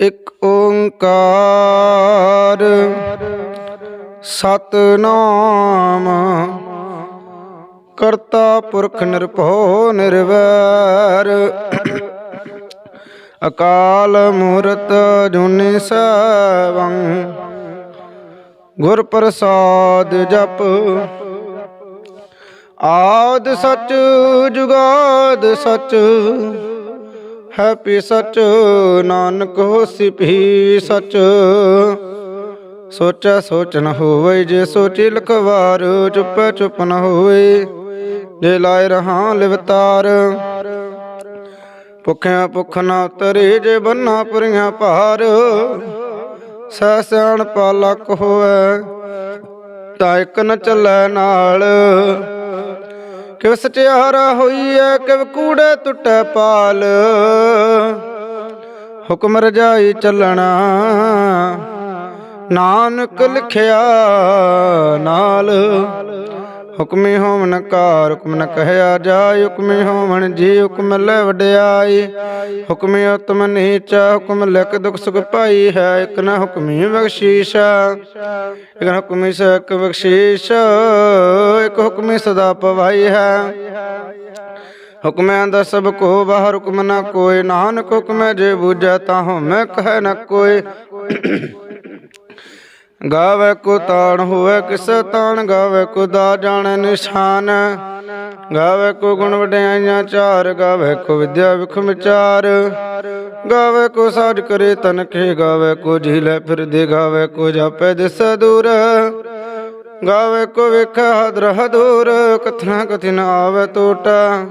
ਇਕ ਓੰਕਾਰ। ਸਤਨਾਮ। ਕਰਤਾ ਪੁਰਖ ਨਿਰਭਉ ਨਿਰਵੈਰ। ਅਕਾਲ ਮੂਰਤ ਜੁਨੀ ਸਵੰ। ਗੁਰ ਪ੍ਰਸਾਦ ਜਪ। ਆਦ ਸਚ ਜੁਗਾਦ ਸਚ। ਹੈਪੀ ਸਚ, ਨਾਨਕ ਹੋਸੀ ਭੀ ਸਚ। ਸੋਚੈ ਸੋਚ ਨ ਹੋਵੇ, ਜੇ ਸੋਚੀ ਲਖਵਾਰ, ਚੁੱਪੈ ਚੁੱਪ ਨ ਹੋਵੇ, ਜੇ ਲਾਇ ਰਹਾ ਲਿਵਤਾਰ ਭੁੱਖਿਆ ਭੁਖ ਨਾ ਉਤਰੇ, ਜੇ ਬੰਨਾ ਪੁਰੀਆਂ ਭਾਰ। ਸਹਿ ਸਿਆਣ ਪਾਲਕ ਹੋਵੇ, ਤਾਂ ਇੱਕ ਨ ਚੱਲੈ ਨਾਲ। ਕਿਵ ਸਚਿਆਰਾ ਹੋਈਐ ਕਿਵ ਕੂੜੇ ਟੁੱਟੈ ਪਾਲ? ਹੁਕਮ ਰਜਾਈ ਚੱਲਣਾ ਨਾਨਕ ਲਿਖਿਆ ਨਾਲ। ਹੁਕਮੀ ਹੋਵਨ ਕਾਰ ਹੁਕਮ ਨ ਕਹਿਆ ਜਾਇ ਹੁਕਮੀ ਹੋਵਨ ਜੀ, ਹੁਕਮ ਲੈ ਵਡਿਆਈ। ਹੁਕਮੀ ਉਤਮ ਨੀਚ, ਹੁਕਮ ਲਿਖ ਦੁਖ ਸੁਖ ਪਾਈ ਹੈ, ਇਕ ਨ ਹੁਕਮੀ ਬਖਸ਼ੀਸ਼। ਇਕ ਨ ਹੁਕਮੀ ਸਕ ਬਖਸ਼ੀਸ਼, ਇਕ ਹੁਕਮੀ ਸਦਾ ਪਵਾਈ ਹੈ। ਹੁਕਮੈ ਦਾ ਸਭ ਕੋ ਬਾਹਰ, ਹੁਕਮ ਨ ਕੋਈ। ਨਾਨਕ ਹੁਕਮੈ ਜੇ ਬੂਝੈ ਤਾਹੋ ਮੈਂ ਕਹਿ ਨ ਕੋਈ। ਗਾਵੇ ਕੋ ਤਾਣ ਹੋਵੇ ਕਿਸ ਤਾਣ, ਗਾਵੇ ਕੋ ਦਾ ਜਾਣੈ ਨਿਸ਼ਾਨ। ਗਾਵੇ ਕੋ ਗੁਣ ਵਡਿਆਈਆਂ ਚਾਰ, ਗਾਵੇ ਕੋ ਵਿਦਿਆ ਵਿਖ ਵਿਚਾਰ। ਗਾਵੇ ਕੋ ਸਾਜ ਕਰੇ ਤਨ ਗਾਵੇ ਕੋ ਝੀਲੇ ਫਿਰ ਦੇ ਗਾਵੇ ਕੋ ਜਾਪੈ ਦਿਸ ਦੂਰ। ਗਾਵੇ ਕੋ ਵੇਖ ਹਦਰ ਹਦੂਰ, ਕਥਨਾ ਕਥਿ ਨ ਆਵੇ ਟੋਟਾ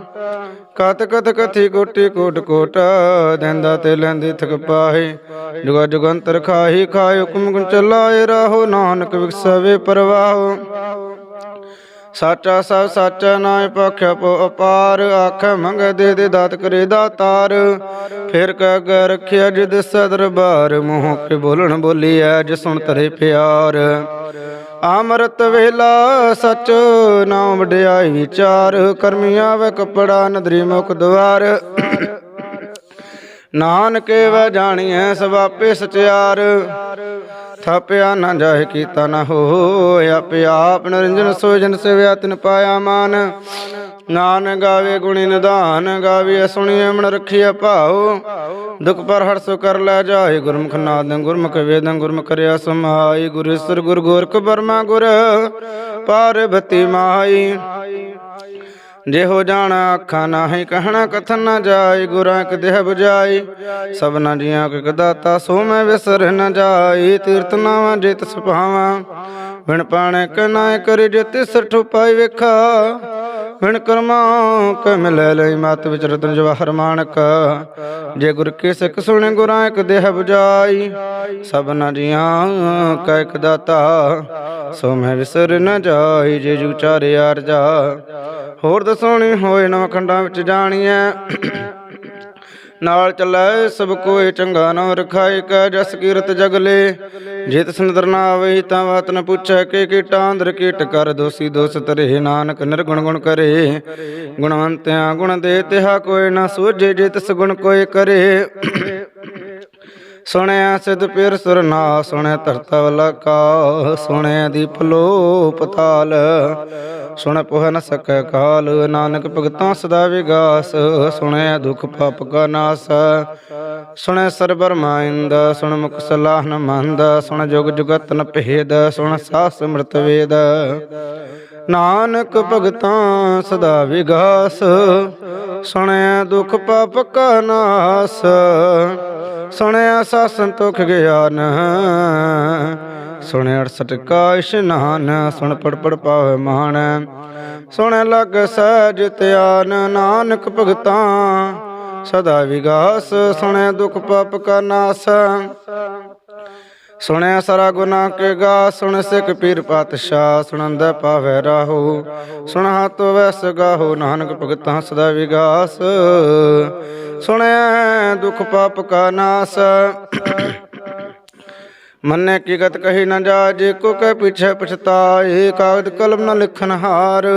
ਕਤ ਕਤ ਕਥੀ ਕੋਟੀ ਕੋਟ ਕੋਟ ਦੰਦਾ ਤੇ ਲੈਂਦੀ ਥਕ ਪਾਹੀ। ਜੁਗਾ ਜੁਗੰਤਰ ਖਾਹੀ ਖਾਇ ਹੁਕਮ ਗੁਣ ਚਲਾਏ ਰਾਹੋ, ਨਾਨਕ ਵਿਕਸਵੇ ਪਰਵਾਹੋ। ਸਾਚਾ ਸਭ ਸਾਚਾ ਨਾਇ ਪਖਿ ਪੋ ਅਪਾਰ, ਆਖ ਮੰਗ ਦੇ ਦੇ ਦਾਤ ਕਰੇ ਦਾਤਾਰ ਫਿਰ ਕਹਿ ਗ ਰਖਿਆ ਜਿਦ ਸਦਰਬਾਰ ਮੂੰਹ ਕੇ ਬੋਲਣ ਬੋਲੀਐ ਜਿ ਸੁਣ ਤਰੇ ਪਿਆਰ। ਅਮਰਤ ਵੇਲਾ ਸਚ ਨਾਮ ਵਡਿਆਈ ਵਿਚਾਰ ਕਰਮੀਆਂ ਵੇ ਕਪੜਾ ਨਦਰੀ ਮੁਖ ਦਵਾਰ ਨਾਨਕੇ ਵ ਜਾਣੀਐ ਸਭ ਆਪੇ ਸਚਿਆਰ। ਥਾਪਿਆ ਨਾ ਜਾਏ ਕੀਤਾ ਨਾ ਹੋਇ ਆਪੇ ਆਪ ਨਿਰੰਜਨ ਸੋਇ ਜਨ ਸੇਵਿਆ ਤਿਨ ਪਾਇਆ ਮਾਨ। ਨਾਨ ਗਾਵੇ ਗੁਣੀ ਨਿਧਾਨ, ਗਾਵੇ ਸੁਣੀਏ ਮਨ ਰਖੀਐ ਭਾਉ। ਦੁਖ ਪਰ ਹਰ ਸੋ ਕਰ ਲੈ ਜਾਏ ਗੁਰਮੁਖ ਨਾਦੰ, ਗੁਰਮੁਖ ਵੇਦੰ, ਗੁਰਮੁਖ ਕਰਿਆ ਸਮਾਈ। ਗੁਰੇਸਰ ਗੁਰ ਗੋਰਖ ਬਰਮਾ ਗੁਰ, ਪਾਰਬਤੀ ਮਾਈ। ਜੇ ਹੋ ਜਾਣਾ ਅੱਖਾਂ ਨਾਹੀ ਕਹਿਣਾ ਕਥਨ ਨਾ ਜਾਏ ਗੁਰਾਂ ਕਿ ਦੇਹ 부ਜਾਈ ਸਭਨਾ ਜੀਆਂ ਕਿ ਦਾਤਾ ਸੋ ਮੈਂ ਵਿਸਰ ਨਾ ਜਾਈ ਤੀਰਤ ਨਾਵਾਂ ਜੇ ਤਿਸ ਵਿਣ ਪਾਣੇ ਕਨਾਇ ਕਰੇ ਜੇ ਤਿਸ ਠੁਪਾਈ ਵੇਖਾ। ਵਿਣ ਕਰਮਾ ਕੈ ਮਿਲੈ ਲਈ ਮਤ ਵਿਚ ਰਤਨ ਜਵਾਹਰ ਮਾਨਕ। ਜੇ ਗੁਰ ਕੀ ਸਿੱਖ ਸੁਣੇ, ਗੁਰਾਂ ਇੱਕ ਦੇਹ 부ਜਾਈ ਸਭਨਾ ਜੀਆਂ ਕੈ ਇੱਕ ਦਾਤਾ, ਸੋ ਮੈਂ ਵਿਸਰ ਨ ਜਾਈ, ਜੇ ਜੂ ਚਾਰੇ ਅਰਜਾ ਹੋਰ ਦਸੋਣੀ ਹੋਏ ਨਵ ਖੰਡਾਂ ਵਿੱਚ ਜਾਣੀਐ। ਨਾਲ ਚੱਲੈ ਸਭ ਕੋਏ ਚੰਗਾ ਨਾ ਰਖਾਇ ਕੈ ਜਸ ਕੀਰਤ ਜਗਲੇ। ਜੇ ਤਿਸ ਨਦਰ ਨਾ ਆਵੇ ਤਾਂ ਬਾਤ ਨ ਪੁੱਛੈ ਕਿ ਕੀਟਾਂ ਅੰਦਰ ਕੀਟ ਕਰ ਦੋਸੀ ਦੋਸ ਤਰੇ ਨਾਨਕ ਨਿਰਗੁਣ ਗੁਣ ਕਰੇ। ਗੁਣਵੰਤਿਆਂ ਗੁਣ ਦੇ ਤਿਹਾ ਕੋਇ ਨਾ ਸੋਝੇ ਜੇ ਤਿਸ ਗੁਣ ਕੋਏ ਕਰੇ। ਸੁਣਿਆ ਸਿਧ ਪੀਰ ਸੁਰ ਸੁਣਿਆ ਧਰਤਾ ਵਲਾ ਸੁਣਿਆ ਦੀਪ ਲੋ ਪਤਾਲ। ਸੁਣ ਪੁਹ ਨ ਸਕੈ ਕਾਲ, ਨਾਨਕ ਭਗਤਾਂ ਸਦਾ ਵਿਗਾਸ। ਸੁਣਿਆ ਦੁਖ ਪਾਪ ਕਾ ਨਾਸ। ਸੁਣੈ ਸਰਬਰ ਮਾਇੰਦ, ਸੁਣ ਮੁਖ ਸਲਾਹ ਨ ਮੰਦ। ਸੁਣ ਜੁਗ ਜੁਗਤ ਨ ਭੇਦ, ਸੁਣ ਸਾਸ ਸਮਰਤ ਵੇਦ। ਨਾਨਕ ਭਗਤਾਂ ਸਦਾ ਵਿਗਾਸ। ਸੁਣਿਆ ਦੁਖ ਪਾਪ ਕਾ ਨਾਸ। ਸੁਣਿਆ ਸਾ ਸੰਤੋਖ ਗਿਆਨ। ਸੁਣਿਆ 68 ਕਾ ਇਸ਼ਨਾਨ, ਸੁਣ ਪੜ ਪੜ ਪਾਵੇ ਮਾਨ ਸੁਣ ਲਗ ਸਹਿਜ ਧਿਆਨ, ਨਾਨਕ ਭਗਤਾਂ। ਸਦਾ ਵਿਗਾਸ, ਸੁਣਿਆ ਦੁਖ ਪਾਪ ਕਾ ਨਾਸ। ਸੁਣਿਆ ਸਾਰਾ ਗੁਨਾ ਕੇ ਗਾ, ਸੁਣ ਸਿੱਖ ਪੀਰ ਪਾਤਸ਼ਾਹ ਸੁਣੰਦਾ ਪਾਵੇ ਰਾਹੋ। ਸੁਣ ਹੱਥ ਵੈਸ ਗਾਹੋ ਨਾਨਕ ਭਗਤਾਂ ਸਦਾ ਵਿਗਾਸ। ਸੁਣਿਆ ਦੁਖ ਪਾਪ ਕਾ ਨਾਸ। ਮੰਨੇ ਕੀ ਗਤ ਕਹੀ ਨਾ ਜਾ, ਜੇ ਕੋ ਕਹਿ ਪਿਛੇ ਪਛਤਾਏ, ਕਾਗਦ ਕਲਮ ਨਾ ਲਿਖਨ ਹਾਰ।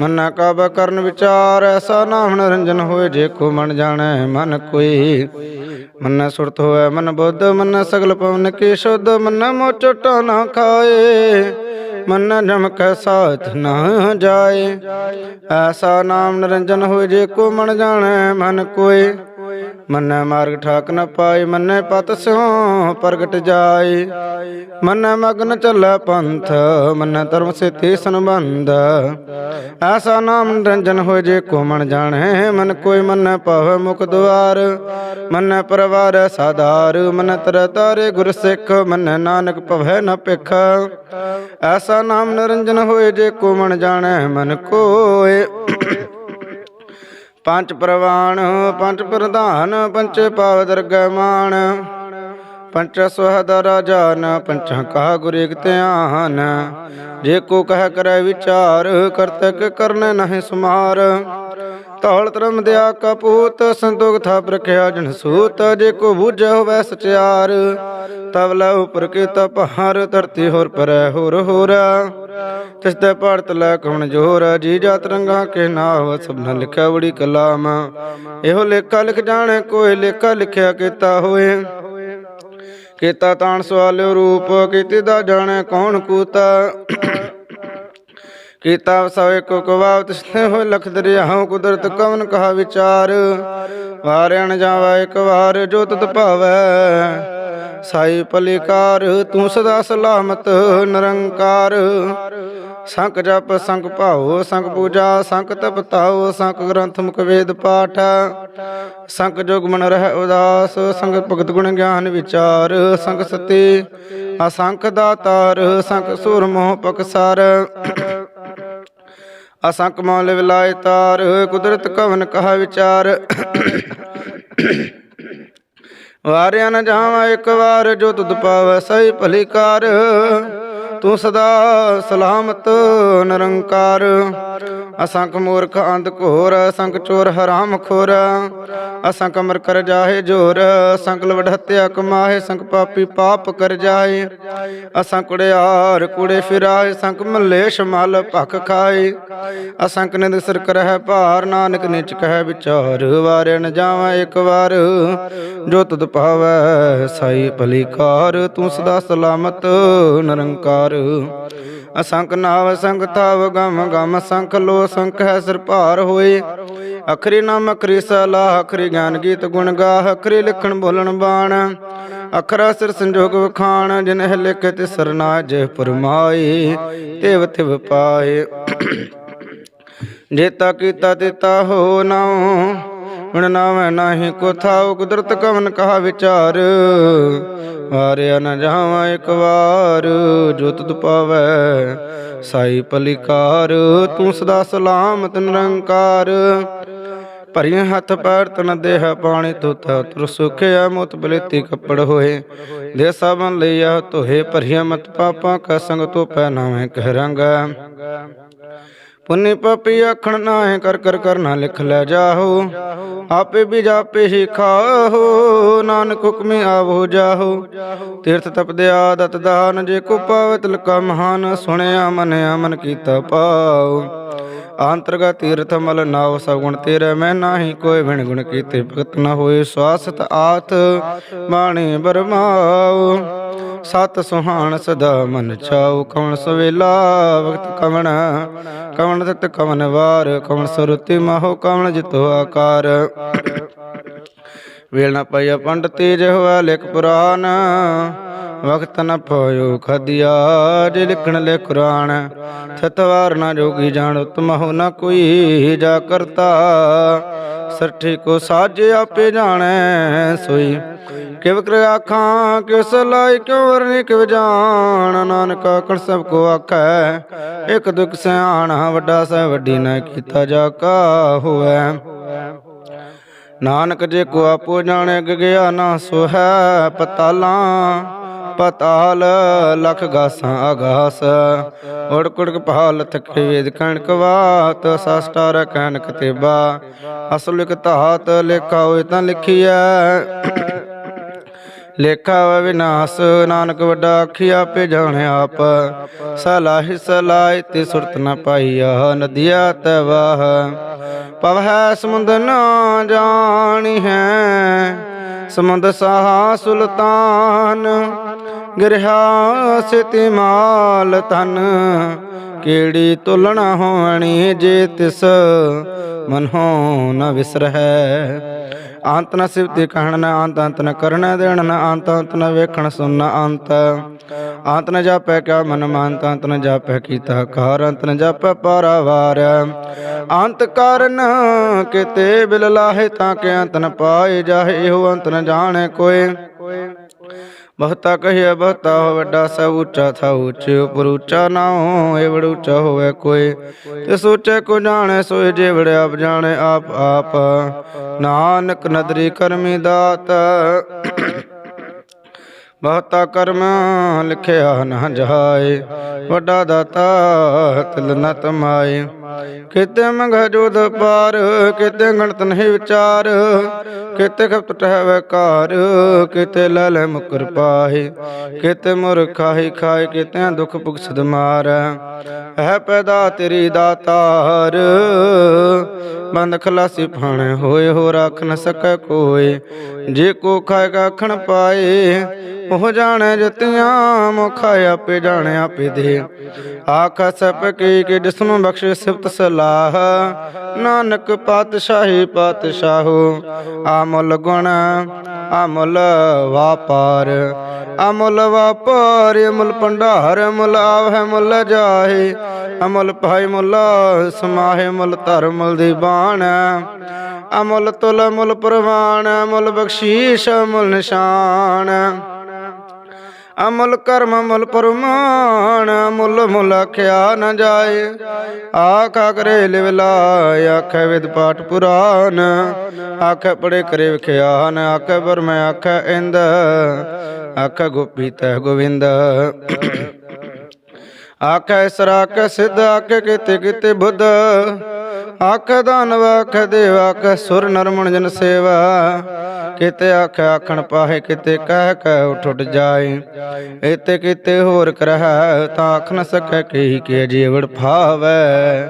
ਮਨ ਕਬ ਕਰਨ ਵਿਚਾਰ, ਐਸਾ ਨਾਮ ਨਿਰੰਜਨ ਹੋਏ, ਜੇ ਕੋ ਮਨ ਜਾਣੈ ਮਨ ਕੋਈ। ਮਨ ਸੁਰਤ ਹੋਏ ਮਨ ਬੁੱਧ, ਮਨ ਸਗਲ ਪਵਨ ਕੀ ਸ਼ੁੱਧ, ਮਨ ਮੋ ਚਟਾ ਨਾ ਖਾਏ, ਮਨ ਜਮ ਕੈ ਸਾਥ ਨਾ ਜਾਏ। ਐਸਾ ਨਾਮ ਨਿਰੰਜਨ ਹੋਏ, ਜੇ ਕੋ ਮਨ ਜਾਣੈ, ਮਨ ਕੋਈ ਮੰਨੈ ਮਾਰਗ ਠਾਕ ਨ ਪਾਏ, ਮੰਨੈ ਪਤ ਸਿਉ ਪ੍ਰਗਟ ਜਾਏ। ਮੰਨੈ ਮਗਨ ਚੱਲੈ ਪੰਥ, ਮੰਨੈ ਧਰਮ ਸੇਤੀ ਸੰਬੰਧ। ਐਸਾ ਨਾਮ ਨਿਰੰਜਨ ਹੋਏ ਜੇ ਕੋ ਮਨ ਜਾਣੈ, ਮਨ ਕੋਈ ਮੰਨੈ ਪਾਵੈ ਮੁਖ ਦੁਆਰ। ਮੰਨੈ ਪਰਵਾਰ ਸਾਧਾਰ, ਮੰਨੈ ਤਰ ਤਾਰੇ ਗੁਰ ਸਿੱਖ, ਮੰਨੈ ਨਾਨਕ ਭਵੈ ਨ ਭਿਖ। ਐਸਾ ਨਾਮ ਨਿਰੰਜਨ ਹੋਏ ਜੇ ਕੋ ਮਨ ਜਾਣੈ, ਮਨ ਕੋਏ ਪੰਜ ਪ੍ਰਵਾਨ ਪੰਜ ਪ੍ਰਧਾਨ, ਪੰਚੇ ਪਾਵ ਦਰਗਹਿ ਮਾਨ ਪੰਚ ਸਵਹਦ ਰਾਜਾਨ, ਪੰਚਾਂ ਕਹਾ ਗੁਰ ਇਕ ਧਿਆਨ। ਜੇ ਕੋ ਕਹਿ ਕਰੈ ਵਿਚਾਰ, ਕਰਤਕ ਕਰਨ ਨਹੀਂ ਸੁਮਾਰ। ਧੌਲ ਧਰਮ ਦਿਆ ਕਪੂਤ, ਸੰਤੋਖ ਥਾ ਪ੍ਰਖਿਆ ਜਨ ਸੂਤ, ਜੇ ਕੋ ਬੂਝੈ ਹੋਵੈ ਸਚਿਆਰ ਤਬ ਲੈ ਉਪਰ ਕੇ ਤਪਹਾਰ ਧਰਤੀ ਹੋਰ ਪਰੈ ਹੋਰ ਹੋਰ। ਤਿਸ ਤੇ ਭਾਰਤ ਲੈ ਕਵਣ ਜੋਰ, ਜੀ ਜਾਤ ਰੰਗਾ ਕੇ ਨਾਵ ਸਭਨਾ ਲਿਖਿਆ ਬੜੀ ਕਲਾਮ। ਇਹੋ ਲੇਖਾ ਲਿਖ ਜਾਣੇ, ਕੋਈ ਲੇਖਾ ਲਿਖਿਆ ਕੀਤਾ ਹੋਏ। ਕੀਤਾ ਤਾਣ ਸਵਾਲਿਓ ਰੂਪ, ਕੀਤੀ ਦਾ ਜਾਣੇ ਕੌਣ ਕੂਤਾ। ਕੀਤਾ ਸਵੇ ਕੋ ਕਵਾਵ ਤਿਸਨੇ ਹੋਏ ਲਖ ਦਰਿਆਉ ਕੁਦਰਤ ਕਵਨ ਕਹਾ ਵਿਚਾਰ। ਵਾਰਿਆਣ ਜਾਵਾ ਇੱਕ ਵਾਰ ਜੋ ਤਤ ਭਾਵੈ। ਸਾਈ ਪਲਿਕਾਰ, ਤੂੰ ਸਦਾ ਸਲਾਮਤ, ਨਿਰੰਕਾਰ। ਸੰਕ ਜਪ, ਸੰਕ ਭਾਉ, ਸੰਕ ਪੂਜਾ, ਸੰਕ ਤਪ ਤਾਉ, ਸੰਕ ਗ੍ਰੰਥ ਮੁਖ ਵੇਦ ਪਾਠ। ਸੰਕ ਜੋਗ ਮਨ ਰਹਿ ਉਦਾਸ, ਸੰਗ ਭਗਤ ਗੁਣ ਗਿਆਨ ਵਿਚਾਰ। ਸੰਗ ਸਤੀ, ਅਸੰਖ ਦਾਤਾਰ, ਸੰਕ ਸੂਰ ਮੋਹ ਪਕਸਰ। ਅਸੰਖ ਮੌਲ ਵਿਲਾਇ ਤਾਰ, ਕੁਦਰਤ ਕਵਨ ਕਹਾ ਵਿਚਾਰ। ਵਾਰਿਆ ਨ ਜਾਵਾਂ ਇੱਕ ਵਾਰ, ਜੋ ਤੁਧ ਪਾਵੈ ਸਹੀ ਭਲੀ ਕਾਰ ਤੂੰ ਸਦਾ ਸਲਾਮਤ, ਨਿਰੰਕਾਰ। ਅਸੰਖ ਮੂਰਖ ਅੰਧ ਘੋਰ, ਅਸੰਖ ਚੋਰ ਹਰਾਮ ਖੋਰ, ਅਸੰਖ ਅਮਰ ਕਰ ਜਾਹੇ ਜੋਰ, ਅਸੰਖ ਲਵਡ ਹੱਤਿਆ ਕਮਾਹੇ ਸੰਖ ਪਾਪੀ ਪਾਪ ਕਰ ਜਾਏ, ਅਸੰਖ ਕੁੜਿਆਰ ਕੁੜੇ ਫਿਰਾਏ ਸੰਖ ਮੱਲੇ ਸ਼ਮਲ ਭਖ ਖਾਏ, ਅਸੰਖ ਨਿੰਦ ਸਿਰ ਕਰਹਿ ਭਾਰ, ਨਾਨਕ ਨਿਚ ਕਹਿ ਵਿਚਾਰ ਵਾਰੇ ਨ ਜਾਵਾਂ ਇੱਕ ਵਾਰ, ਜੋ ਤੁਧ ਪਾਵੈ ਸਾਈ ਭਲੀ ਕਾਰ ਤੂੰ ਸਦਾ ਸਲਾਮਤ ਨਿਰੰਕਾਰ, ਅਸੰਖ ਨਾਵ ਸੰਖ ਤਾਵ ਗਮ ਗਮ ਸੰਖ ਲੋ ਸੰਖ ਹੈ ਸਿਰ ਹੋਏ। ਅਖਰੀ ਨਾਮ ਅਖਰੀ ਸਲਾਹ ਅਖਰੀ ਗਿਆਨ ਗੀਤ ਗੁਣ ਗਾ ਅਖਰੀ ਲਿਖਣ ਬੋਲਣ ਬਾਣ। ਅਖਰਾ ਸਿਰ ਸੰਜੋਗ ਵਖਾਣ, ਜਿਨ ਇਹ ਲਿਖ ਤੇ ਸਰਨਾਜ ਪਰਮਾਏ ਤਿਵ ਤਿਵ ਪਾਏ। ਜੇਤਾ ਕੀਤਾ ਤੇਤਾ ਹੋ ਨਾਉ ਹੁਣ ਨਾਵੇਂ ਨਾਹੀ ਕੋ ਥਾਉ, ਕੁਦਰਤ ਕਵਨ ਕਹਾ ਵਿਚਾਰ? ਹਾਰਿਆ ਨ ਜਾਵਾਂ ਇੱਕ ਵਾਰ ਜੋ ਤੁਧ ਪਾਵੈ ਸਾਈ ਪਲਿਕਾਰ। ਤੂੰ ਸਦਾ ਸਲਾਮਤ ਨਿਰੰਕਾਰ। ਭਰੀਆਂ ਹੱਥ ਪੈਰ ਤਨ ਦੇਹ ਪਾਣੀ ਤੁਥ ਤੁਰ ਸੁਖਿਆ ਮੁਤ ਬਲੇਤੀ ਕੱਪੜ ਹੋਏ। ਦੇ ਸਾਬਨ ਲਈਆ ਤੋਹੇ ਭਰੀਆਂ ਮਤ ਪਾਪਾਂ ਕਾ ਸੰਗ ਤੋ ਪੈ ਨਾਵੇਂ ਕਹਿ ਰੰਗ। ਪੁੰਨੀ ਪਾਪੀ ਆਖਣ ਨਾਏ ਕਰ ਕਰ ਕਰਨਾ ਲਿਖ ਲੈ ਜਾਹੋ। ਆਪੇ ਵੀ ਜਾਪੇ ਹੀ ਖਾਹੋ, ਨਾਨਕ ਹੁਕਮੇ ਆਵੋ ਜਾਹੋ। ਤੀਰਥ ਤਪਦੇ ਆਦਤ ਦਾਨ, ਜੇ ਕੋ ਪਾਵਤ ਲਕਾ ਮਹਾਨ, ਸੁਣਿਆ ਮਨਿਆ ਮਨ ਕੀਤਾ ਪਾਉ ਆਂਤਰਗਾ ਤੀਰਥ ਮਲ ਨਾਵ ਸਗੁਣ ਗੁਣ ਤੇਰੇ ਮੈਂ ਨਾਹੀ, ਕੋਈ ਵਿਣ ਗੁਣ ਕੀਤੇ ਭਗਤ ਨਾ ਹੋਏ, ਸਵਾਸਤ ਆਤ, ਬਾਣੀ ਬਰਮਾਉ। ਸਤ ਸੁਹਾਣ ਸਦਾ ਮਨ ਛਾਉ, ਕਵਣ ਸਵੇਲਾ ਵਕਤ ਕਵਣ ਕਵਣ ਤਤ ਕਵਣ ਵਾਰ, ਕਵਣ ਸੁਰਤੀ ਮਹੋ, ਕਵਣ ਜਿਤੋ ਆਕਾਰ। ਵੇਲ ਨਾ ਪਈਆ ਪੰਡਤੀ ਜਿਹਵਾ ਲਿਖ ਪੁਰਾਨ ਵਕਤ ਨ ਪਇਓ ਖਦਿਆ, ਜੇ ਲਿਖਣ ਲੈ ਕੁਰਾਨ। ਸਤਵਾਰ ਨਾ ਜੋਗੀ ਜਾਣ, ਉਤਮ ਨ ਕੋਈ ਜਾ ਕਰਤਾ। ਸਰਠੀ ਕੋ ਸਾਜੇ ਆਪੇ ਜਾਣੈ ਸੋਈ। ਕਿਵ ਕਰ ਆਖਾਂ, ਕਿਉ ਸਲਾਈ ਕਿਉ ਵਰਨੀ, ਕਿਵ ਜਾਣ। ਨਾਨਕ ਆਖਣ ਸਭ ਕੋ ਆਖੈ, ਇੱਕ ਦੁਖ ਸਿਆਣਾ, ਵੱਡਾ ਸਹਿ ਵੱਡੀ ਨਾ ਕੀਤਾ ਜਾ ਕਾ ਹੋਐ ਨਾਨਕ ਜੇ ਕੋ ਆਪੋ ਜਾਣੇ ਗਗਿਆ ਨਾ ਸੋ ਪਤਾਲਾਂ, ਪਤਾਲ ਲਖ ਗਾਸਾਂ ਆਗਾਸ ਉੜ ਕੁੜਕ ਪਹਾਲ ਥਕੇ ਵੇਦ ਕਣਕ ਵਾਤ, ਸਸਟਾਰ ਕਣਕ ਤੇਬਾ। ਅਸਲ ਇਕ ਧਾਤ ਲੇਖਾ ਹੋਏ ਤਾਂ ਲਿਖੀਐ। ਲੇਖਾ ਵਾ ਵਿਨਾਸ਼, ਨਾਨਕ ਵੱਡਾ ਆਖੀ ਆਪੇ ਜਾਣੇ ਆਪ। ਸਲਾਹਿ ਸਲਾਇ ਤੇ ਸੁਰਤ ਨ ਪਾਈਆ ਨਦੀਆ ਤਵਾਹ ਪਵ ਸਮੁੰਦ ਨਾ ਜਾਣੀ ਹੈ, ਸਮੁੰਦ ਸਾਹਾ ਸੁਲਤਾਨ। ਗਿਰਹਾ ਸਿਤੀ ਮਾਲ ਤਨ ਕਿਹੜੀ ਤੁਲਣਾ ਹੋਣੀ ਜੇ ਤਿਸ, ਮਨਹੁ ਨ ਵਿਸਰਹਿ। ਅੰਤ ਨ ਸਿਵਤੀ ਕਹਿਣ ਨ ਅੰਤ ਅੰਤ ਨ ਕਰਨ ਦੇਣ ਨ ਅੰਤ ਅੰਤ ਨ ਵੇਖਣ ਸੁਣ ਅੰਤ। ਅੰਤ ਨ ਜਾਪੈ ਕਿਆ ਮਨ ਮੰਤ ਅੰਤ ਨ ਜਾਪੈ ਕੀਤਾ ਕਾਰ, ਅੰਤ ਨ ਜਾਪੈ ਪਾਰਾਵਾਰ। ਅੰਤ ਕਾਰਨ ਕਿਤੇ ਬਿਲ ਲਾਹੇ ਤਾਂ ਕਿ ਅੰਤ ਨ ਪਾਏ ਜਾਹੇ, ਇਹੋ ਅੰਤ ਨ ਜਾਣੇ ਕੋਏ ਬਹੁਤਾ ਕਹੀਏ ਬਹੁਤਾ ਹੋ ਵੱਡਾ ਸਭ ਉੱਚਾ ਥਾ ਉੱਚੇ ਉਪਰ ਉੱਚਾ ਨਾ ਹੋਏ ਬੜ ਉੱਚਾ ਹੋਵੇ ਕੋਈ। ਤੇ ਸੋਚੇ ਕੋ ਜਾਣੇ, ਸੋਏ ਜੇ ਵੜ ਆਪ ਜਾਣੇ, ਆਪ ਆਪ। ਨਾਨਕ ਨਦਰੀ ਕਰਮੀ ਦਾਤ। ਬਹੁਤਾ ਕਰਮ ਲਿਖਿਆ ਨਾ ਜਾਏ, ਵੱਡਾ ਦਾਤਾ ਤਿਲ ਨ ਤਮਾਏ। ਕਿਤੇ ਮੰਗ ਜੋਦ ਪਾਰ, ਕਿਤੇ ਗਣਤ ਨਹੀਂ ਵਿਚਾਰ, ਕਿਤੇ ਖਪਤ ਠਹਿ ਕਾਰ ਕਿਤੇ ਲੈ ਲੈ ਮੁਕਰ ਪਾਹੇ। ਕਿਤੇ ਮੁਰ ਖਾਹੀ ਖਾਏ ਕਿਤੇ ਦੁਖ ਭੁਗਸਦ ਮਾਰ। ਹੈ ਪੈਦਾ ਤੇਰੀ ਦਾਤਾਰ ਬੰਦ ਖਲਾਸੀ ਫਾਣੇ ਹੋਏ, ਹੋ ਰੱਖ ਨ ਸਕੈ ਕੋਏ ਜੇ ਕੋ ਖਾਏਗਾ ਖਣ ਪਾਏ, ਉਹ ਜਾਣੇ ਜਤਿਆਂ, ਮੁਖ ਆਪੇ ਜਾਣੇ ਆਪੇ ਦੇ। ਆਖਾ ਸਪ ਕੀ ਕਿ ਜਿਸਨੂੰ ਬਖਸ਼ੇ ਸਿਫਤ ਸਲਾਹ। ਨਾਨਕ ਪਾਤਸ਼ਾਹੀ ਪਾਤਸ਼ਾਹੋ ਆਮੁੱਲ ਗੁਣ, ਅਮੁਲ ਵਾਪਾਰ। ਅਮੁਲ ਵਾਪਾਰ, ਅਮੁੱਲ ਭੰਡਾਰ ਮੁੱਲ ਆਵਹਿ ਮੁੱਲ ਜਾਹੇ। ਅਮੁਲ ਭਾਈ ਮੁੱਲ ਸਮਾਹੇ ਮੁੱਲ ਧਰਮ ਮੁੱਲ ਦੀ ਬਾਣ ਅਮੁੱਲ ਤੁਲ ਮੁੱਲ ਪ੍ਰਵਾਨ ਅਮੁੱਲ ਬਖਸ਼ੀਸ਼, ਮੁੱਲ ਨਿਸ਼ਾਨ। ਅਮੁੱਲ ਕਰਮ, ਮੁੱਲ ਪਰਮਾਨ, ਮੁੱਲ ਮੁੱਲ ਆਖਿਆ ਨ ਜਾਏ। ਆਖਾ ਕਰੇ ਲਿਵ ਲਾਇ ਆਖੇ ਵਿਦ ਪਾਠ ਪੁਰਾਨ। ਆਖੇ ਪੜੇ ਕਰੇ ਵਿਖਿਆਨ ਆਖੇ ਬਰ ਮੈਂ ਆਖੇ ਇੰਦ। ਆਖੇ ਗੋਪੀ ਤੈ ਗੋਵਿੰਦ। ਆਖੇ ਸਰਾਕ ਸਿੱਧ, ਆਖੇ ਕਿਤੇ ਕਿਤੇ ਬੁੱਧ। ਆਖ ਦਾਨਵ ਆਖੇ ਦੇਵ ਆਖ ਸੁਰ ਨਰਮਣ ਜਨ ਸੇਵਾ। ਕਿਤੇ ਆਖੇ ਆਖਣ ਪਾਹੇ, ਕਿਤੇ ਕਹਿ ਕਹਿ ਉਠ ਜਾਏ। ਇਤੇ ਕਿਤੇ ਹੋਰ ਕਰਹਿ, ਤਾਂ ਆਖ ਨ ਸਕੈ ਕੀ ਕੀ ਜੀਵੜ ਭਾਵੈ।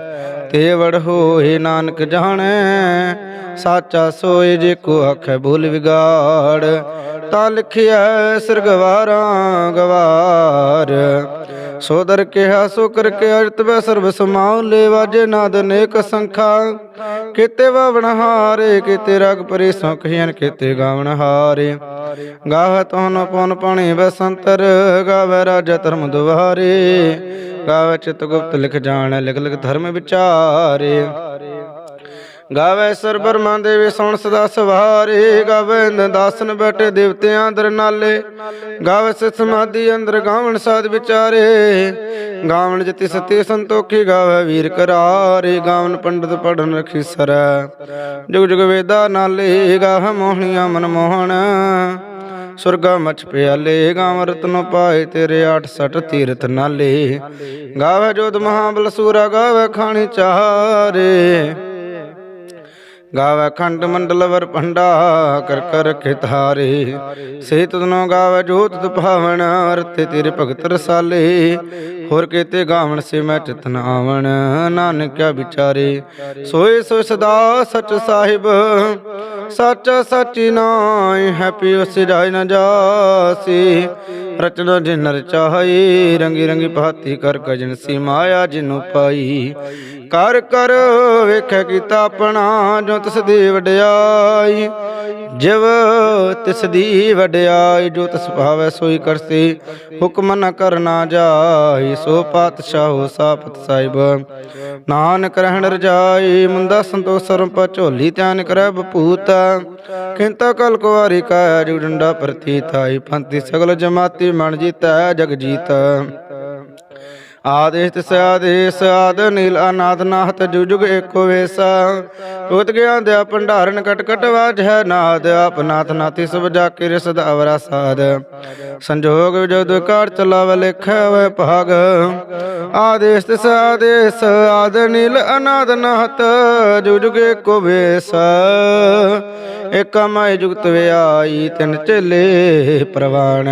ਤੇ ਹੋਏ ਨਾਨਕ ਜਾਣੈ, ਸਾਚਾ ਸੋਏ ਜੇ ਕੋ ਆਖੇ ਭੂਲ ਵਿਗਾੜ। ਤਾਂ ਲਿਖਿਆ ਸਿਰਗਵਾਰਾਂ ਗਵਾਰ। ਸੋ ਦਰ ਕਿਹਾ ਸੋ ਕਰ ਕੇ ਅਜਤ ਵੈ ਸਰਬ ਸਮਾਉ ਲੈ ਵਾਜੇ ਨਾਦ ਨੇਕ ਸੰਖਾ। ਕਿਤੇ ਵਵਣ ਹਾਰੇ, ਕਿਤੇ ਰਗ ਪਰੇ ਸੁਖ ਕਹਿਨ ਕਿਤੇ ਗਾਵਣ ਹਾਰੇ। ਗਾਵ ਤੋਨ ਪਉਨ ਪਾਣੀ ਵੈ ਸੰਤਰ, ਗਾਵੈ ਰਾਜਾ ਧਰਮ ਦੁਆਰੇ। ਗਾਵੈ ਚਿਤ ਗੁਪਤ ਲਿਖ ਜਾਣ, ਲਿਖ ਲਿਖ ਧਰਮ ਵਿਚਾਰੇ। ਗਾਵੇ ਸਰ ਬਰਮਾ ਦੇਵੇ ਸੋਣ ਸਦਾ ਸਵਾਰੇ ਗਾਵੇ ਇੰਦ ਦਾਸਨ ਬੈਠੇ ਦੇਵਤਿਆਂ ਦਰ ਨਾਲੇ। ਗਾਵੇ ਸਿ ਸਮਾਧੀ ਅੰਦਰ ਗਾਵਣ ਸਾਧ ਵਿਚਾਰੇ। ਗਾਵਣ ਜਤੀ ਸਤੀ ਸੰਤੋਖੀ ਗਾਵੇ ਵੀਰ ਕਰਾਰੇ। ਗਾਵਣ ਪੰਡਤ ਪੜਨ ਰਖੀ ਸਰ। ਜੁਗ ਜੁਗ ਵੇਦਾ ਨਾਲੇ ਗਾਹ ਮੋਹਣੀਆਂ ਮਨ ਮੋਹਣ। ਸੁਰਗਾ ਮਚ ਪਿਆਲੇ, ਗਾਵ ਰਤਨ ਪਾਏ ਤੇਰੇ 68 ਤੀਰਥ ਨਾਲੇ। ਗਾਵੇ ਜੋਤ ਮਹਾਬਲ ਸੂਰਾ, ਗਾਵੇ ਖਾਣੀ ਚਾਰੇ। ਗਾਵੇ ਖੰਡ ਮੰਡਲ ਵਰ ਭੰਡਾ, ਕਰ ਕਰ ਰਖੇ ਧਾਰੇ ਸੇ ਤਦਨੋ ਗਾਵੇ ਜੋਤ ਦੁਭਾਵਨ ਰਤੇ ਤੇਰੇ ਭਗਤ ਰਸਾਲੇ। ਹੋਰ ਕੀਤੇ ਗਾਵਣ ਸੇ ਮੈਂ ਚਿਤਨ ਆਵਣ, ਨਾਨਕਿਆ ਵਿਚਾਰੇ। ਸੋਏ ਸੋ ਸਦਾ ਸਚ ਸਾਹਿਬ, ਸੱਚ ਸੱਚੀ ਨਾਇ ਹੈ ਪਿਓ ਸਿਰਾਇ ਨਾ ਜਾਸੀ। ਰਚਨਾ ਜਿਨ ਰਚਾਈ, ਰੰਗੀ ਰੰਗੀ ਭਾਤੀ ਕਰ ਕਜਨ ਸੀ ਮਾਇਆ ਜਿਨੂ ਪਾਈ। ਕਰ ਕਰ ਵੇਖੈ ਕੀਤਾ ਆਪਣਾ, ਜੋ ਤਿਸ ਦੀ ਵਡਿਆਈ। ਜਿਵ ਤਿਸ ਦੀ ਵਡਿਆਈ, ਜੋ ਤਿਸ ਭਾਵੈ ਸੋਈ ਕਰਸੀ, ਹੁਕਮ ਨ ਕਰਨਾ ਜਾਈ, ਸੋ ਪਾਤਸ਼ਾਹੋ ਸਾਪਤ ਸਾਹਿਬ। ਨਾਨਕ ਰਹਿਣ ਰਜਾਈ, ਮੁੰਦਾ ਸੰਤੋਖ ਸਰਮ ਪਾ ਝੋਲੀ, ਧਿਆਨ ਕਰੈ ਬਪੂਤ। ਕਿੰਤਾ ਕਲ ਕੁਵਾਰੀ ਕਾ ਜੁਗ ਡੰਡਾ ਪ੍ਰਤੀਤਾਈ ਪੰਤੀ ਸਗਲ ਜਮਾਤੀ ਮਨ ਜੀਤੈ ਜਗ ਜੀਤ। ਆਦੇਸ ਤਿਸ ਆਦੇਸ, ਆਦ ਨੀਲ ਅਨਾਦ ਨਾਹਤ, ਜੁਗ ਏਕੋ ਵੇਸਾ। ਉਤ ਗਿਆਨ ਦਿਆ ਭੰਡਾਰਨ ਕਟ ਕਟ ਵਾਜੈ ਨਾਦ, ਆਪ ਨਾਥ ਨਾਤੀ ਸਭ ਜਾ ਕੇ ਰਿਸਦ ਅਵਰਾ ਸਾਧ ਸੰਜੋਗ ਜਦ ਕਾਰ ਚਲਾਵ ਲਿਖੈ ਵੈ ਭਾਗ। ਆਦੇਸ ਤਿਸ ਆਦੇਸ, ਆਦ ਨੀਲ ਅਨਾਦ ਨਾਹਤ, ਜੁਗ ਜੁਗ ਏਕੋ ਵੇਸਾ। ਇਕ ਮੈਂ ਜੁਗਤ ਵਿਆਈ ਤਿੰਨ ਚੇਲੇ ਪ੍ਰਵਾਨ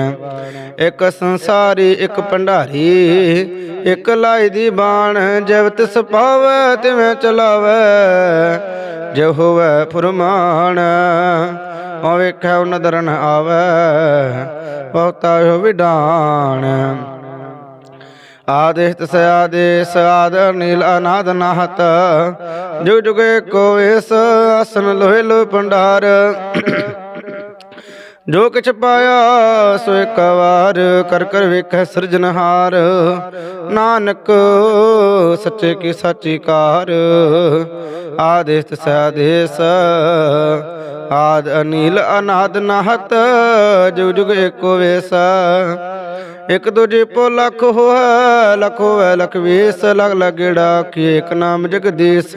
ਇੱਕ ਸੰਸਾਰੀ, ਇੱਕ ਭੰਡਾਰੀ, ਇੱਕ ਲਾਈ ਦੀ ਬਾਣ। ਜਬ ਤਿਸ ਪਾਵੈ, ਤਿਵੇਂ ਚਲਾਵੈ ਜੇ ਹੋਵੈ ਫੁਰਮਾਨ। ਉਹ ਵੇਖੈ ਉਹ ਨਦਰ ਆਵੈ, ਬਹੁਤਾ ਹੋ ਵਿਡਾਣ ਆਦੇਸ਼ ਤਸ ਆਦੇਸ਼ ਆਦ ਨੀਲ ਅਨਾਦ ਨਾਹਤ। ਜੁਗ ਜੁਗੇ ਕੋ ਇਸ ਆਸਨ ਲੋਹਿ ਲੋ ਭੰਡਾਰ। ਜੋ ਕਿਛ ਪਾਇਆ ਸੋ ਇੱਕ ਵਾਰ ਕਰ ਕਰ ਵੇਖੈ ਸਿਰਜਨਹਾਰ ਨਾਨਕ ਸੱਚੇ ਕੀ ਸਾਚੀ ਕਾਰ। ਆਦੇਸ਼ ਤਸ ਆਦੇਸ਼ ਆਦ ਅਨੀਲ ਅਨਾਦ ਨਾਹਤ। ਜੁਗ ਜੁਗ ਏਕੋ ਵੇਸ ਇਕ ਦੂਜੇ ਪੋ ਲੱਖ ਹੋਇ ਲੱਖ ਹੋਇ ਲਖ ਲਗ ਲਗੜਾ ਕੀ ਏਕ ਨਾਮ ਜਗਦੀਸ਼।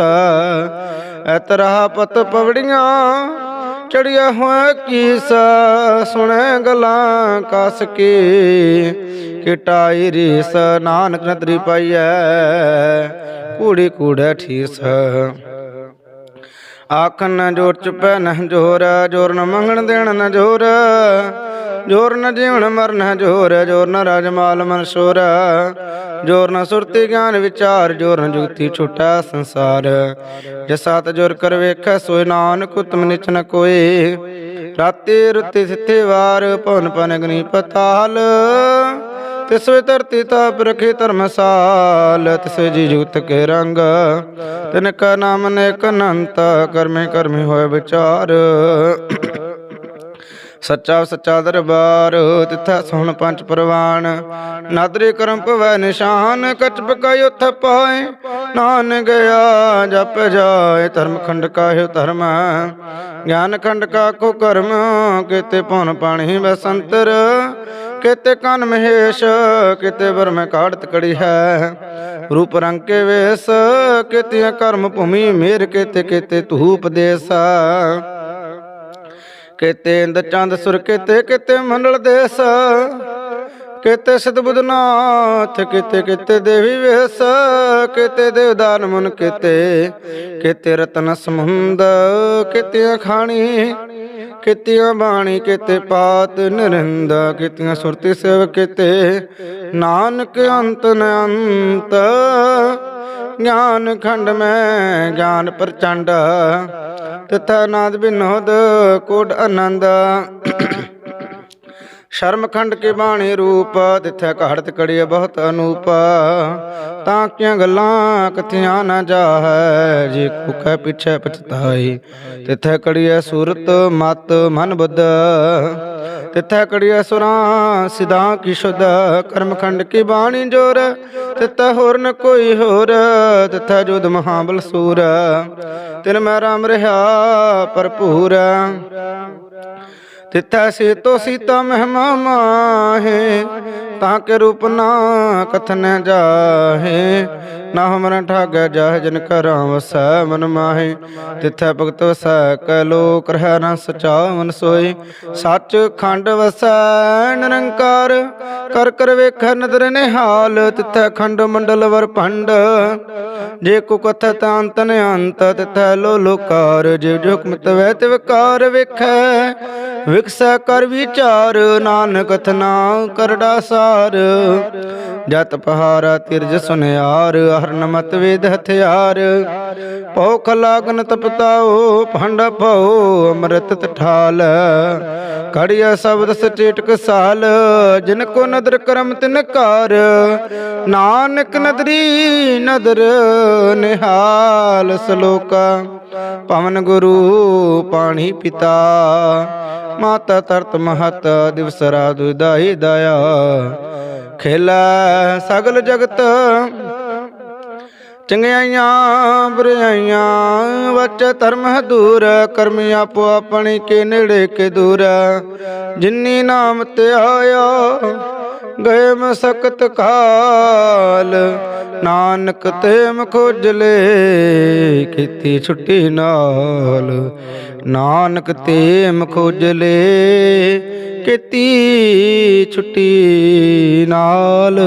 ਐਤਰਾ ਪਤ ਪਵੜੀਆਂ, ਚੜਿਆ ਹੋਇਆ ਕੀਸ। ਸੁਣੇ ਗੱਲਾਂ ਕਸ ਕੀ ਕਿਟਾਈ ਰੀਸ। ਨਾਨਕ ਨਦਰੀ ਪਾਈਐ, ਕੂੜੀ ਕੂੜੈ ਠੀਸ। ਆਖਣ ਨ ਜੋਰ ਚੁਪੈ ਨ ਜੋਰ ਜੋਰ ਨ ਮੰਗਣ ਦੇਣ ਨ ਜੋਰ। ਜੋਰ ਨ ਜੀਵਨ ਮਰਨ, ਜੋਰ ਜੋਰ ਨ ਰਾਜਮਾਲ ਮਨਸੂਰ ਜੋਰ ਨ ਸੁਰਤੀ ਗਿਆਨ ਵਿਚਾਰ, ਜੋਰ ਨ ਜੁਗਤੀ ਛੁਟਾ ਸੰਸਾਰ। ਜਸਾਤ ਜੋਰ ਕਰ ਵੇਖੈ ਸੋਇ ਨਾਨਕ ਉਤਮ ਨਿਚ ਨ ਕੋਏ ਰਾਤੇ ਰੁੱਤੇ ਸਿੱਥੇ ਵਾਰ, ਭਵਨ ਪਨ ਅਗਨੀ ਪਤਾਲ। ਤਿਸ ਵੇ ਧਰਤੀ ਤਾਪ ਰਖੇ ਧਰਮਸਾਲ, ਤਿਸ ਜੀ ਜੁਗਤ ਕੇ ਰੰਗ। ਤਿਨ ਕਾ ਨਾਮ ਨੇਕ ਅਨੰਤ, ਕਰਮੇ ਕਰਮੀ ਹੋਏ ਵਿਚਾਰ। ਸੱਚਾ ਸੱਚਾ ਦਰਬਾਰ, ਤਿਥੈ ਸੁਣ ਪੰਜ ਪ੍ਰਵਾਨ। ਨਾਦਰੇ ਕਰਮ ਭਵੈ ਨਿਸ਼ਾਨ ਕਚਪ ਪਕਾਇ ਉਥ ਪਾਏ। ਨਾਨ ਗਿਆ ਜਪ ਜਾਏ, ਧਰਮ ਖੰਡ ਕਾਹਿਓ ਧਰਮ। ਗਿਆਨ ਖੰਡ ਕਾ ਕੋ ਕਰਮ, ਕਿਤੇ ਪਉਨ ਪਾਣੀ ਬਸੰਤਰ ਕਿਤੇ ਕਨ ਮਹੇਸ਼, ਕਿਤੇ ਵਰਮ ਕਾੜਤ ਕੜੀ ਹੈ। ਰੂਪ ਰੰਗ ਕੇ ਵੇਸ ਕਿਤੇ ਕਰਮ ਭੂਮੀ ਮੇਰ, ਕਿਤੇ ਕਿਤੇ ਧੂਪ ਦੇਸਾ। ਕਿਤੇ ਇੰਦ ਚੰਦ ਸੁਰ, ਕਿਤੇ ਕਿਤੇ ਮੰਡਲ ਦੇਸ, ਕਿਤੇ ਸਤਬੁਦਨਾਥ ਕਿਤੇ ਕਿਤੇ ਦੇਵੀ ਵੇਸ, ਕਿਤੇ ਦੇਵਦਾਨ ਮਨ, ਕਿਤੇ ਕਿਤੇ ਰਤਨ ਸਮੁੰਦ ਕਿਤੇ ਖਾਣੀ ਕਿਤਿਆਂ ਬਾਣੀ, ਕਿਤੇ ਪਾਤ ਨਿਰੰਦ ਕਿਤਿਆਂ ਸੁਰਤੀ ਸੇਵ ਕਿਤੇ ਨਾਨਕ ਅੰਤ ਨੰਤ ਗਿਆਨ ਖੰਡ ਮੈਂ, ਗਿਆਨ ਪ੍ਰਚੰਡ। ਤਿਥਾ ਨਾਦ ਬਿਨੋਦ ਕੋਟ ਆਨੰਦ। ਸ਼ਰਮਖੰਡ ਕੇ ਬਾਣੀ ਰੂਪ, ਤਿਥੈ ਘੜਤ ਕੜੀਏ ਬਹੁਤ ਅਨੂਪ। ਤਾਂ ਕਿਆਂ ਗੱਲਾਂ ਕਥਿਆਂ ਨਾ ਜਾਹੈ, ਜੇ ਕੋ ਕਹਿ ਪਿਛੈ ਪਛਤਾਈ। ਤਿਥੈ ਕੜੀਏ ਸੂਰਤ ਮਤ ਮਨ ਬੁੱਧ। ਤਿਥੈ ਕੜੀਏ ਸੁਰਾਂ, ਸਿਧਾਂ ਕੀ ਸ਼ੁੱਧ, ਕਰਮਖੰਡ ਕੀ ਬਾਣੀ ਜੋਰ, ਤਿਥੈ ਹੋਰ ਨ ਕੋਈ ਹੋਰ, ਤਿਥੈ ਜੁਦ ਮਹਾਬਲ ਸੂਰ। ਤਿਨ ਮੈਂ ਰਾਮ ਰਹਾ ਭਰਪੂਰ। ਤਿੱਥੈ ਸੀਤੋ ਸੀਤਾ ਮਹਿਮਾ ਮਾਹੇ ਤਾਂ ਕੇ ਰੂਪ ਨਾ ਕਥਨ ਜਾਹੇ, ਨਾ ਹਮਰ ਠਾਗੈ ਜਾਹ ਜਨ ਕਰਾਂ ਵਸੈ ਮਨ ਮਾਹੇ। ਤਿੱਥੈ ਭਗਤ ਵਸੈ ਕੈ ਲੋਕ ਰਹਿ ਨ ਸਚਾ ਮਨ ਸੋਈ ਸੱਚ ਖੰਡ ਵਸੈ ਨਿਰੰਕਾਰ, ਕਰ ਕਰ ਵੇਖੈ ਨਦਰ ਨਿਹਾਲ। ਤਿਥੈ ਖੰਡ ਮੰਡਲ ਵਰ ਭੰਡ, ਜੇ ਕੋ ਕਥ ਤਾਂ ਅੰਤ ਅੰਤ ਤਿੱਥੈ ਲੋ ਲੋਕਾਰ, ਜੇ ਜੁਕਮ ਹੁਕਮ ਤਵੈ ਤੇ ਵਿਕਾਰ ਵੇਖੈ। ਵਿਕਸੈ ਕਰ ਵਿਚਾਰ, ਨਾਨਕ ਕਥਨਾ ਕਰੜਾ ਸਾਰ ਜਤ ਪਹਾਰਾ ਤਿਰਜ ਸੁਨਿਆਰ, ਹਰਨ ਮਤ ਵੇਦ ਹਥਿਆਰ। ਭੋਖ ਲਾਗਨ ਤਪਤਾਓ, ਭੰਡ ਭਉ, ਅੰਮ੍ਰਿਤ ਤਠਾਲ। ਕੜਿਆ ਸ਼ਬਦ ਸਚੇਟ ਸਾਲ, ਜਿਨ ਕੋ ਨਦਰ ਕਰਮ ਤਿਨ ਕਾਰ ਨਾਨਕ ਨਦਰੀ ਨਦਰ ਨਿਹਾਲ ਸਲੋਕਾ। ਪਵਨ ਗੁਰੂ ਪਾਣੀ ਪਿਤਾ, ਮਾਤਾ ਤਰਤ ਮਹਤ, ਦਿਵਸ ਰਾਤ ਦਾਈ ਦਇਆ। ਖੇਲਾ ਸਗਲ ਜਗਤ, ਚੰਗਿਆਈਆਂ ਬੁਰਾਈਆਂ ਵਚ ਧਰਮ ਦੂਰ ਕਰਮੀ ਆਪੋ ਆਪਣੀ ਕੇ ਨੇੜੇ ਕੇ ਦੂਰ। ਜਿਨੀ ਨਾਮ ਤੇ ਆਇਆ ਗਏ ਮਸਕਤ ਕਾਲ। ਨਾਨਕ ਤੇ ਮਖੋਜਲੇ ਕੀਤੀ ਛੁੱਟੀ ਨਾਲ। ਨਾਨਕ ਤੇ ਮਖੋਜਲੇ ਕੀਤੀ ਛੁੱਟੀ ਨਾਲ।